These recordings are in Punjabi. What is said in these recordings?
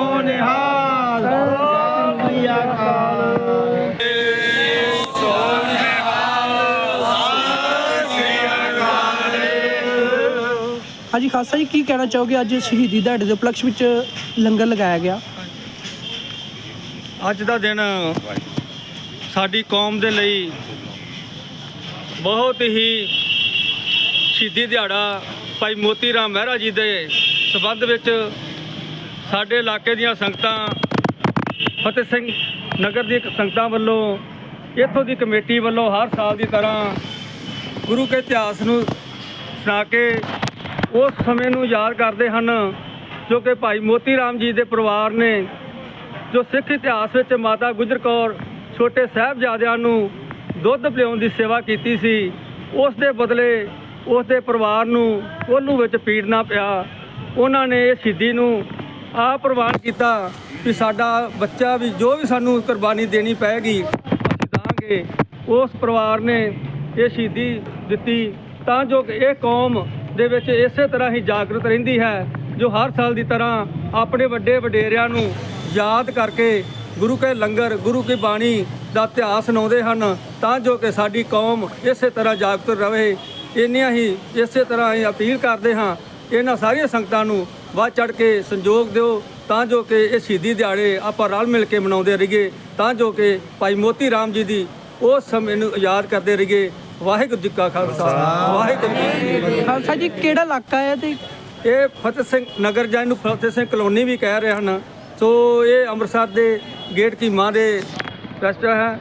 ਸੋਨਿਹਾਲ ਸਤਿ ਅਕਾਲ ਹਾਂਜੀ, ਖਾਲਸਾ ਜੀ, ਕੀ ਕਹਿਣਾ ਚਾਹੋਗੇ ਅੱਜ ਸ਼ਹੀਦੀ ਦਿਹਾੜੇ ਦੇ ਉਪਲਕਸ਼ ਵਿੱਚ ਲੰਗਰ ਲਗਾਇਆ ਗਿਆ? ਅੱਜ ਦਾ ਦਿਨ ਸਾਡੀ ਕੌਮ ਦੇ ਲਈ ਬਹੁਤ ਹੀ ਸ਼ਹੀਦੀ ਦਿਹਾੜਾ ਭਾਈ ਮੋਤੀ ਰਾਮ ਮਹਿਰਾ ਜੀ ਦੇ ਸਬੰਧ ਵਿੱਚ ਸਾਡੇ ਇਲਾਕੇ ਦੀਆਂ ਸੰਗਤਾਂ, ਫਤਿਹ ਸਿੰਘ ਨਗਰ ਦੀ ਸੰਗਤਾਂ ਵੱਲੋਂ, ਇੱਥੋਂ ਦੀ ਕਮੇਟੀ ਵੱਲੋਂ ਹਰ ਸਾਲ ਦੀ ਤਰ੍ਹਾਂ ਗੁਰੂ ਕੇ ਇਤਿਹਾਸ ਨੂੰ ਸੁਣਾ ਕੇ ਉਸ ਸਮੇਂ ਨੂੰ ਯਾਦ ਕਰਦੇ ਹਨ ਜੋ ਕਿ ਭਾਈ ਮੋਤੀ ਰਾਮ ਜੀ ਦੇ ਪਰਿਵਾਰ ਨੇ, ਜੋ ਸਿੱਖ ਇਤਿਹਾਸ ਵਿੱਚ ਮਾਤਾ ਗੁਜਰ ਕੌਰ ਛੋਟੇ ਸਾਹਿਬਜ਼ਾਦਿਆਂ ਨੂੰ ਦੁੱਧ ਪਿਲਾਉਣ ਦੀ ਸੇਵਾ ਕੀਤੀ ਸੀ, ਉਸ ਦੇ ਬਦਲੇ ਉਸ ਦੇ ਪਰਿਵਾਰ ਨੂੰ ਉਹਨੂੰ ਵਿੱਚ ਪੀੜਨਾ ਪਿਆ। ਉਹਨਾਂ ਨੇ ਇਹ ਸ਼ਹੀਦੀ ਨੂੰ ਆਪ ਪ੍ਰਵਾਨ ਕੀਤਾ ਕਿ ਸਾਡਾ ਬੱਚਾ ਵੀ ਜੋ ਵੀ ਸਾਨੂੰ ਕੁਰਬਾਨੀ ਦੇਣੀ ਪਏਗੀ, ਅਸੀਂ ਦਾਂਗੇ। ਉਸ ਪਰਿਵਾਰ ਨੇ ਇਹ ਸ਼ਹੀਦੀ ਦਿੱਤੀ। ਤਾਂ ਜੋ ਕਿ ਇਹ ਕੌਮ ਦੇ ਵਿੱਚ ਇਸੇ ਤਰ੍ਹਾਂ ਹੀ ਜਾਗਰਤ ਰਹਿੰਦੀ ਹੈ, ਜੋ ਹਰ ਸਾਲ ਦੀ ਤਰ੍ਹਾਂ ਆਪਣੇ ਵੱਡੇ ਵਡੇਰਿਆਂ ਨੂੰ ਯਾਦ ਕਰਕੇ ਗੁਰੂ ਕੇ ਲੰਗਰ, ਗੁਰੂ ਕੀ ਬਾਣੀ ਦਾ ਇਤਿਹਾਸ ਸੁਣਾਉਂਦੇ ਹਨ। ਤਾਂ ਜੋ ਕਿ ਸਾਡੀ ਕੌਮ ਇਸੇ ਤਰ੍ਹਾਂ ਜਾਗਰਤ ਰਹੇ। ਇੰਨੀਆਂ ਹੀ ਇਸੇ ਤਰ੍ਹਾਂ ਹੀ ਅਪੀਲ ਕਰਦੇ ਹਾਂ ਇਹਨਾਂ ਸਾਰੀਆਂ ਸੰਗਤਾਂ ਨੂੰ ਵੱਧ ਚੜ ਕੇ ਸੰਯੋਗ ਦਿਓ ਤਾਂ ਜੋ ਕਿ ਇਹ ਸ਼ਹੀਦੀ ਦਿਹਾੜੇ ਆਪਾਂ ਰਲ ਮਿਲ ਕੇ ਮਨਾਉਂਦੇ ਰਹੀਏ ਤਾਂ ਜੋ ਕਿ ਭਾਈ ਮੋਤੀ ਰਾਮ ਜੀ ਦੀ ਉਸ ਸਮੇਂ ਨੂੰ ਯਾਦ ਕਰਦੇ ਰਹੀਏ। ਵਾਹਿਗੁਰੂ ਜੀ ਕਾ ਖਾਲਸਾ। ਵਾਹਿਗੁਰੂ ਜੀ ਕੀ ਖਾਲਸਾ ਜੀ ਕਿਹੜਾ ਇਲਾਕਾ ਹੈ ਤੇ ਇਹ ਫਤਿਹ ਸਿੰਘ ਨਗਰ ਜਾਂ ਇਹਨੂੰ ਫਤਿਹ ਸਿੰਘ ਕਲੋਨੀ ਵੀ ਕਹਿ ਰਹੇ ਹਨ। ਸੋ ਇਹ ਅੰਮ੍ਰਿਤਸਰ ਦੇ ਗੇਟ ਕੀ ਮਾਂ ਦੇ ਫੈਸਟ ਹੈ।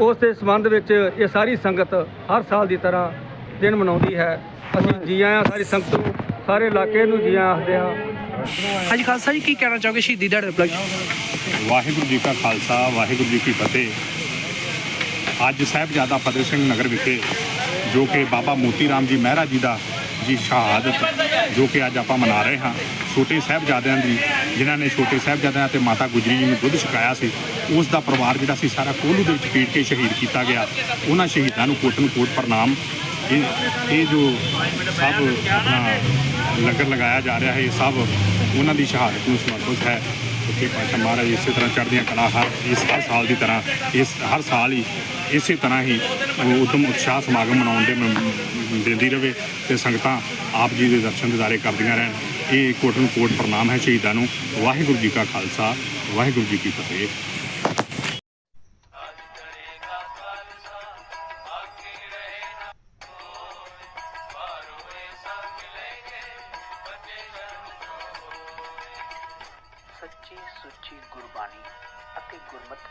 ਉਸ ਦੇ ਸੰਬੰਧ ਵਿੱਚ ਇਹ ਸਾਰੀ ਸੰਗਤ ਹਰ ਸਾਲ ਦੀ ਤਰ੍ਹਾਂ ਦਿਨ ਮਨਾਉਂਦੀ ਹੈ। ਅਸੀਂ ਜੀ ਆਇਆਂ ਸਾਰੀ ਸੰਗਤ ਨੂੰ ਸਾਰੇ ਇਲਾਕੇ ਨੂੰ ਜੀ ਆਇਆਂ ਆਖਦੇ ਹਾਂ। ਹਾਂਜੀ ਖਾਲਸਾ ਜੀ ਕੀ ਕਹਿਣਾ ਚਾਹੋਗੇ ਸ਼ਹੀਦੀ ਦਿਹਾੜੇ ਦੇ ਵਾਹਿਗੁਰੂ ਜੀ ਕਾ ਖਾਲਸਾ ਵਾਹਿਗੁਰੂ ਜੀ ਕੀ ਫਤਿਹ। ਅੱਜ ਸਾਹਿਬਜ਼ਾਦਾ ਫਤਿਹ ਸਿੰਘ ਨਗਰ ਵਿਖੇ ਜੋ ਕਿ ਬਾਬਾ ਮੋਤੀ ਰਾਮ ਜੀ ਮਹਿਰਾ ਜੀ ਦਾ ਜੀ ਸ਼ਹਾਦਤ ਜੋ ਕਿ ਅੱਜ ਆਪਾਂ ਮਨਾ ਰਹੇ ਹਾਂ ਛੋਟੇ ਸਾਹਿਬਜ਼ਾਦਿਆਂ ਦੀ ਜਿਨ੍ਹਾਂ ਨੇ ਛੋਟੇ ਸਾਹਿਬਜ਼ਾਦਿਆਂ ਤੇ ਮਾਤਾ ਗੁਜਰੀ ਜੀ ਨੂੰ ਦੁੱਧ ਛਕਾਇਆ ਸੀ ਉਸ ਦਾ ਪਰਿਵਾਰ ਜਿਹੜਾ ਸੀ ਸਾਰਾ ਕੋਲੂ ਦੇ ਵਿੱਚ ਪੀਟ ਕੇ ਸ਼ਹੀਦ ਕੀਤਾ ਗਿਆ। ਉਹਨਾਂ ਸ਼ਹੀਦਾਂ ਨੂੰ ਕੋਟ ਨੂੰ ਕੋਟ ਪ੍ਰਣਾਮ ਇਹ ਇਹ ਜੋ ਸਭ ਆਪਣਾ ਲੰਗਰ ਲਗਾਇਆ ਜਾ ਰਿਹਾ ਹੈ, ਇਹ ਸਭ ਉਹਨਾਂ ਦੀ ਸ਼ਹਾਦਤ ਨੂੰ ਸਮਰਪਿਤ ਹੈ। ਕਿ ਪਾਸ਼ਾ ਮਹਾਰਾਜ ਇਸੇ ਤਰ੍ਹਾਂ ਚੜ੍ਹਦੀਆਂ ਕਲਾ ਹਰ ਇਸ ਹਰ ਸਾਲ ਦੀ ਤਰ੍ਹਾਂ, ਇਸ ਹਰ ਸਾਲ ਹੀ ਇਸੇ ਤਰ੍ਹਾਂ ਹੀ ਉਹ ਉਤਸ਼ਾਹ ਸਮਾਗਮ ਮਨਾਉਣ ਦੇ ਦਿੰਦੀ ਰਵੇ ਤੇ ਸੰਗਤਾਂ ਆਪ ਜੀ ਦੇ ਦਰਸ਼ਨ ਦਿਦਾਰੇ ਕਰਦੀਆਂ ਰਹਿਣ। ਇਹ ਕੋਟ ਨੂੰ ਕੋਟ ਪ੍ਰਣਾਮ ਹੈ ਸ਼ਹੀਦਾਂ ਨੂੰ। ਵਾਹਿਗੁਰੂ ਜੀ ਕਾ ਖਾਲਸਾ, ਵਾਹਿਗੁਰੂ ਜੀ ਕੀ ਫਤਿਹ। ਸੁੱਚੀ ਗੁਰਬਾਣੀ ਅਤੇ ਗੁਰਮਤ।